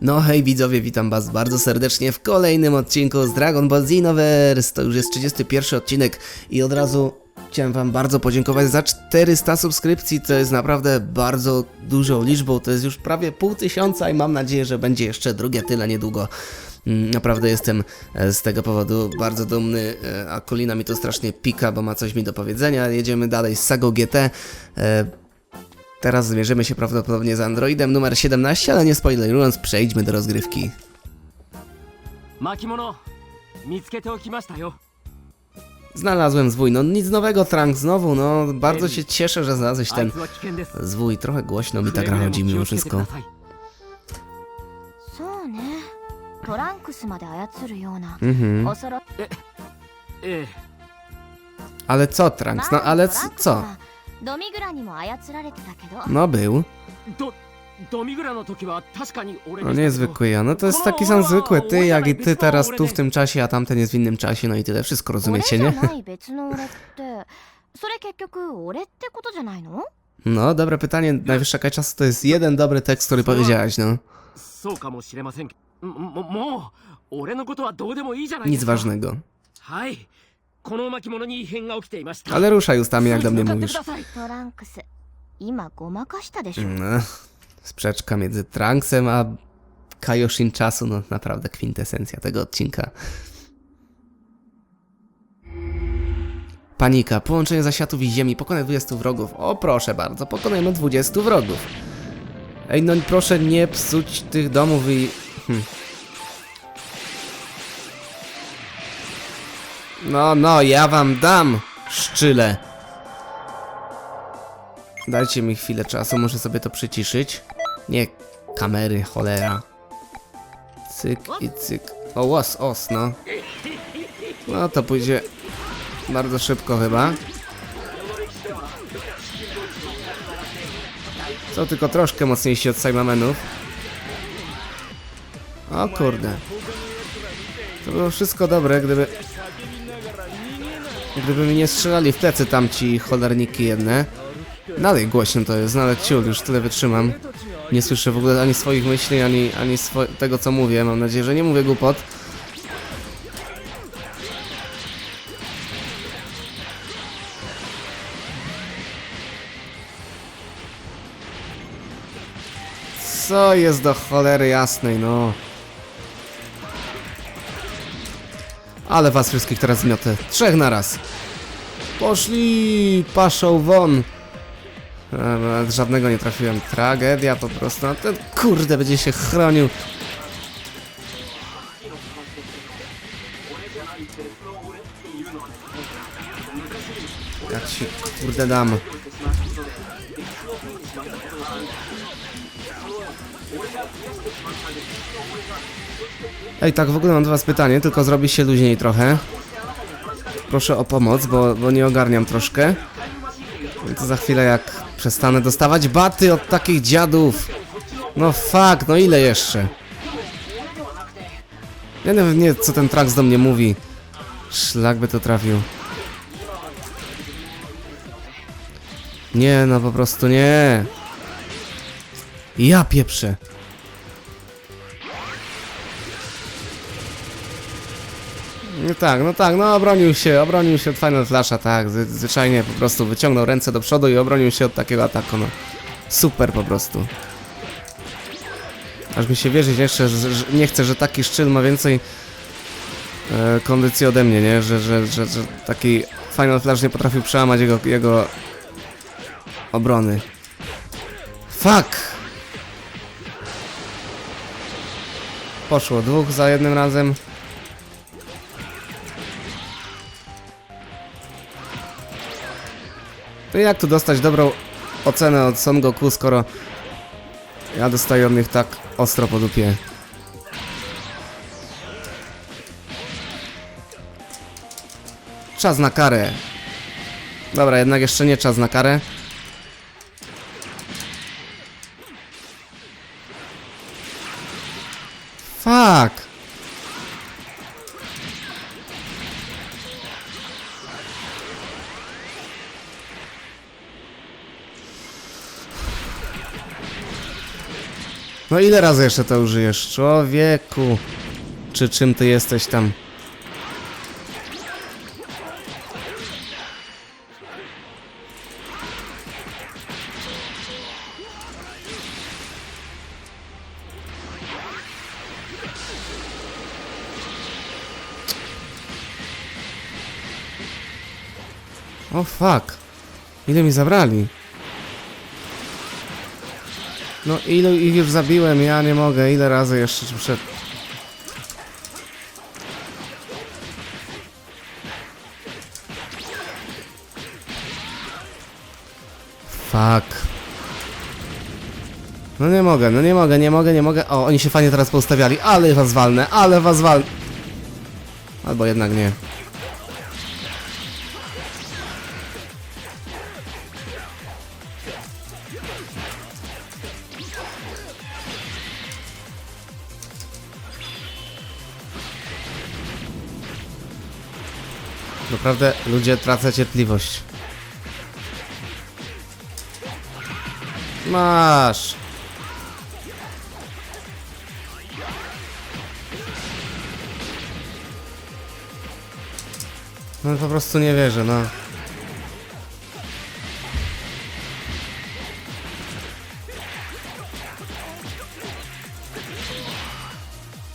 No hej widzowie, witam was bardzo serdecznie w kolejnym odcinku z Dragon Ball Xenoverse. To już jest 31 odcinek i od razu chciałem wam bardzo podziękować za 400 subskrypcji. To jest naprawdę bardzo dużą liczbą, to jest już prawie pół tysiąca i mam nadzieję, że będzie jeszcze drugie tyle niedługo. Mm, Naprawdę jestem e, z tego powodu bardzo dumny, e, a Kolina mi to strasznie pika, bo ma coś mi do powiedzenia. Jedziemy dalej z Sago GT. E, Teraz zmierzymy się prawdopodobnie z Androidem numer 17, ale nie spoilerując, przejdźmy do rozgrywki. 巻物見つけておきましたよ Znalazłem zwój, no nic nowego, Trunk znowu, no bardzo się cieszę, że znalazłeś あい ten つは危険です zwój. Trochę głośno mi く ta れ gra ぐれも chodzi 気 mimo をつけてく wszystko. ださいそうねトランクスまで操るような Mhm. 恐ろええ Ale co, Trunks? No ale c- co? ドミグラにも操られてたけど No był. ドドミグラの時は確かに俺 No でしたけど niezwykły ja. No to jest taki sam zwykły ty, jak i ty teraz tu w tym czasie, a tamten jest w innym czasie, no i tyle. Wszystko 俺 rozumiecie, じゃ nie? ない別の俺ってそれ結局俺ってことじゃないの No, dobre pytanie. Najwyższa jaka czasu to jest jeden dobry tekst, który powiedziałaś, no. そうかもしれませんけどももう俺のことはどうでもいいじゃないで Nic すか ważnego. はい この巻物に異変が起きていました Ale ruszaj ustami, jak do mnie 向かって mówisz. くださいトランクス今ごまかしたでしょ、 No, sprzeczka między Trunksem a Kaioshin czasu, no naprawdę kwintesencja tego odcinka. Panika, połączenie zaświatów i ziemi, pokonaj 20 wrogów. O proszę bardzo, pokonajmy 20 wrogów. Ej, no proszę nie psuć tych domów i... Hm. No, no, ja wam dam, szczyle. Dajcie mi chwilę czasu, muszę sobie to przyciszyć. Nie kamery, cholera. Cyk i cyk. O, os, os, no. No to pójdzie bardzo szybko chyba. Co tylko troszkę mocniejsi od Simamenów. O kurde. To było wszystko dobre, gdyby... Gdyby mi nie strzelali w plecy tamci cholerniki jedne. Dalej głośno to jest, nawet ciul, już tyle wytrzymam. Nie słyszę w ogóle ani swoich myśli, ani, ani swo tego co mówię. Mam nadzieję, że nie mówię głupot. Co jest do cholery jasnej, no. Ale was wszystkich teraz zmiotę. Trzech na raz. Poszli! Paszą won! A, Nawet żadnego nie trafiłem. Tragedia po prostu. A ten kurde będzie się chronił. Jak ci kurde dam. Ej, tak w ogóle mam do was pytanie, tylko zrobi się luźniej trochę. Proszę o pomoc, bo, bo nie ogarniam troszkę. I to za chwilę jak przestanę dostawać baty od takich dziadów. No fuck, no ile jeszcze? Ja nie co ten Trax do mnie mówi. Szlak by to trafił. Nie, no po prostu nie. Ja pieprzę. No tak, no tak, no obronił się, obronił się od Final Flasha, tak, zwy- zwyczajnie po prostu wyciągnął ręce do przodu i obronił się od takiego ataku, no. Super po prostu. Aż mi się wierzyć jeszcze, że, że nie chcę, że taki szczyl ma więcej e, kondycji ode mnie, nie? Że, że, że, że taki Final Flash nie potrafił przełamać jego, jego obrony. Fuck! Poszło dwóch za jednym razem. To jak tu dostać dobrą ocenę od Son Goku, skoro ja dostaję od nich tak ostro po dupie. Czas na karę. Dobra, jednak jeszcze nie czas na karę. Fuck! No ile razy jeszcze to użyjesz? Człowieku. Czy czym ty jesteś tam? O fuck. Ile mi zabrali? No ilu ich już zabiłem? Ja nie mogę. Ile razy jeszcze czy przed... Fuck. No nie mogę, no nie mogę, nie mogę, nie mogę. O, oni się fajnie teraz poustawiali. Ale was walnę, ale was walnę. Albo jednak nie. Naprawdę, ludzie, tracę cierpliwość. Masz. No po prostu nie wierzę, no.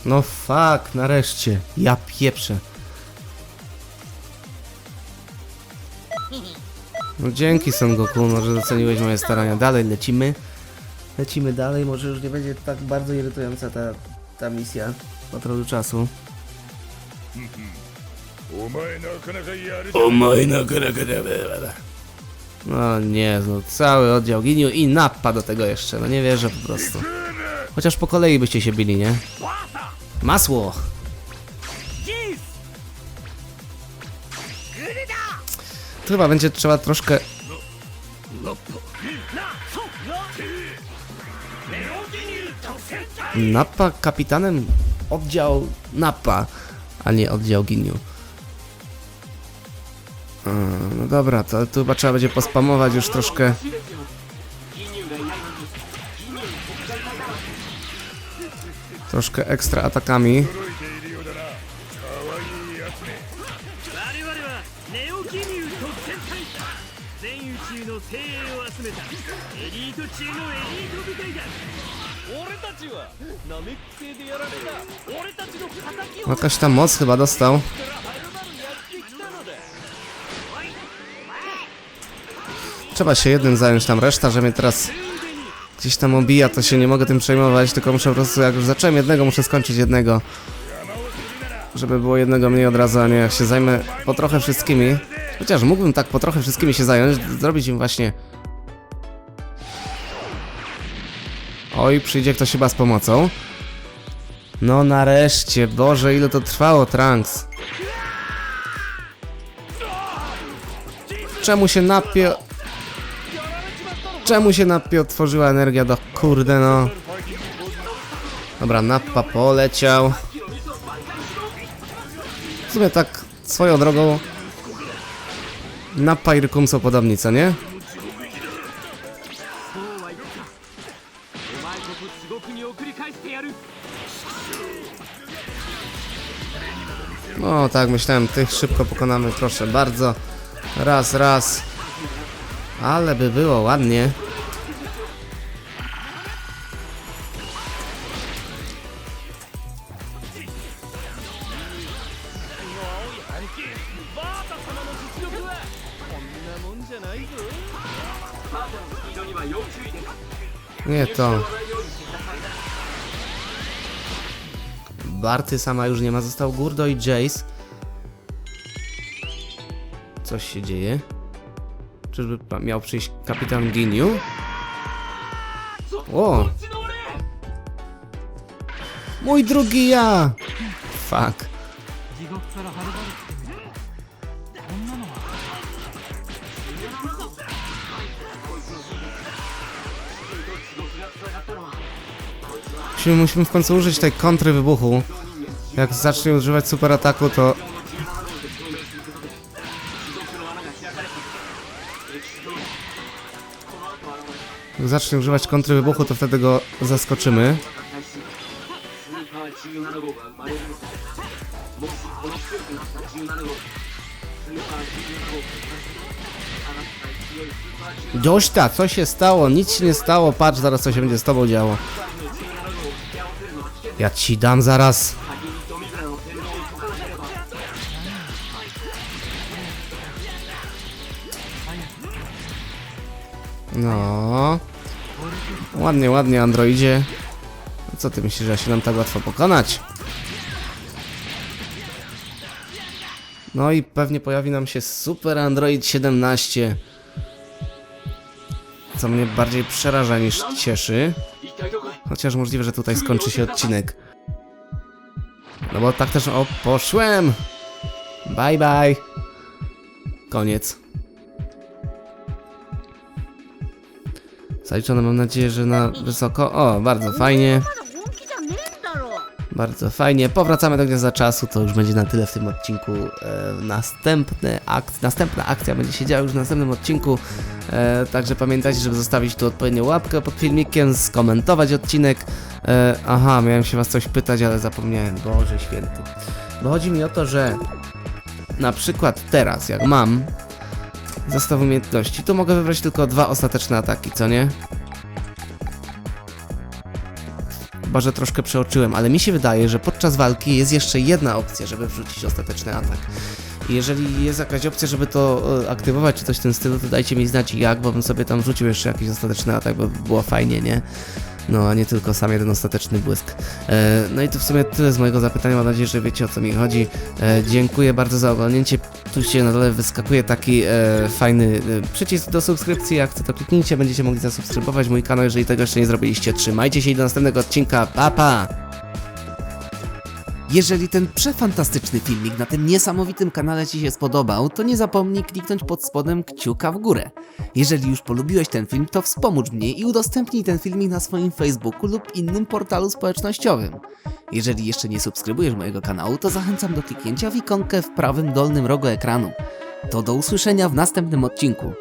No fuck, nareszcie. Ja pieprzę. No dzięki Son Goku, może doceniłeś moje starania. Dalej lecimy. Lecimy dalej, może już nie będzie tak bardzo irytująca ta, ta misja po trochę czasu. お前なかなかやるじゃ O moj no No nie, no cały oddział ginił i nappa do tego jeszcze, no nie wierzę po prostu. Chociaż po kolei byście się bili, nie? Masło! To chyba będzie trzeba troszkę... Nappa kapitanem oddział Nappa, a nie oddział Giniu. No dobra, to tu chyba trzeba będzie pospamować już troszkę. Troszkę ekstra atakami. 宇宙の精鋭を集めたエリート中のエリート部隊だ俺たちはナメック星でやられた俺たちの敵を Jakaś tam moc chyba dostał. はるばるやってきたのだ Trzeba się jednym zająć tam, reszta, że mnie teraz gdzieś tam obija, to się nie mogę tym przejmować, tylko muszę po prostu, jak już zacząłem jednego, muszę skończyć jednego. Żeby było jednego mniej od razu, a nie jak się zajmę po trochę wszystkimi. Chociaż mógłbym tak po trochę wszystkimi się zająć, zrobić im właśnie... Oj, przyjdzie ktoś chyba z pomocą. No nareszcie, Boże, ile to trwało, Trunks. Czemu się napie... Czemu się napie otworzyła energia do... Kurde no. Dobra, nappa poleciał sumie tak swoją drogą na Pyrkum są podobni, co nie? No tak, myślałem, tych szybko pokonamy, proszę bardzo. Raz, raz. Ale by było ładnie. Nie to. Barty sama już nie ma, został Gurdo i Jace. Coś się dzieje. Czyżby miał przyjść kapitan Ginyu? O! Mój drugi ja! Fuck. Musimy, musimy w końcu użyć tej kontry wybuchu. Jak zacznie używać super ataku, to... Jak zacznie używać kontry wybuchu, to wtedy go zaskoczymy. Dośta, co się stało? Nic się nie stało, patrz zaraz co się będzie z tobą działo. Ja ci dam zaraz. No. Ładnie, ładnie, Androidzie. Co ty myślisz, że ja się nam tak łatwo pokonać? No i pewnie pojawi nam się Super Android 17. Co mnie bardziej przeraża niż cieszy. Chociaż możliwe, że tutaj skończy się odcinek. No bo tak też... O, poszłem! Bye, bye! Koniec. Zaliczone mam nadzieję, że na wysoko. O, bardzo fajnie. Bardzo fajnie. Powracamy do gniazda czasu. To już będzie na tyle w tym odcinku. E, następne ak następna akcja będzie się działa już w następnym odcinku. E, także pamiętajcie, żeby zostawić tu odpowiednią łapkę pod filmikiem, skomentować odcinek. E, aha, miałem się was coś pytać, ale zapomniałem. Boże święty. Bo chodzi mi o to, że na przykład teraz, jak mam zestaw umiejętności, to mogę wybrać tylko dwa ostateczne ataki, co nie? Chyba, że troszkę przeoczyłem, ale mi się wydaje, że podczas walki jest jeszcze jedna opcja, żeby wrzucić ostateczny atak. Jeżeli jest jakaś opcja, żeby to e, aktywować, czy coś w tym stylu, to dajcie mi znać jak, bo bym sobie tam wrzucił jeszcze jakiś ostateczny atak, bo by było fajnie, nie? No, a nie tylko sam jeden ostateczny błysk. E, no i to w sumie tyle z mojego zapytania, mam nadzieję, że wiecie o co mi chodzi. E, dziękuję bardzo za oglądnięcie. Tu się na dole wyskakuje taki e, fajny przycisk do subskrypcji, jak chcecie to kliknijcie, będziecie mogli zasubskrybować mój kanał, jeżeli tego jeszcze nie zrobiliście. Trzymajcie się i do następnego odcinka, pa pa! Jeżeli ten przefantastyczny filmik na tym niesamowitym kanale Ci się spodobał, to nie zapomnij kliknąć pod spodem kciuka w górę. Jeżeli już polubiłeś ten film, to wspomóż mnie i udostępnij ten filmik na swoim Facebooku lub innym portalu społecznościowym. Jeżeli jeszcze nie subskrybujesz mojego kanału, to zachęcam do kliknięcia w ikonkę w prawym dolnym rogu ekranu. To do usłyszenia w następnym odcinku.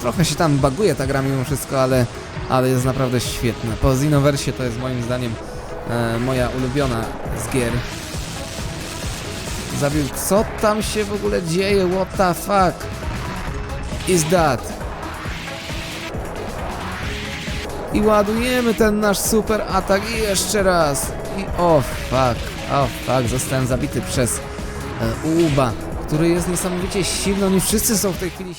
Trochę się tam baguje ta gra mimo wszystko, ale, ale jest naprawdę świetna. Po Xenoversie to jest moim zdaniem e, moja ulubiona z gier. Zabił. Co tam się w ogóle dzieje? What the fuck? Is that? I ładujemy ten nasz super atak i jeszcze raz. I o fuck, o fuck, zostałem zabity przez e, Uba, który jest niesamowicie silny. Oni wszyscy są w tej chwili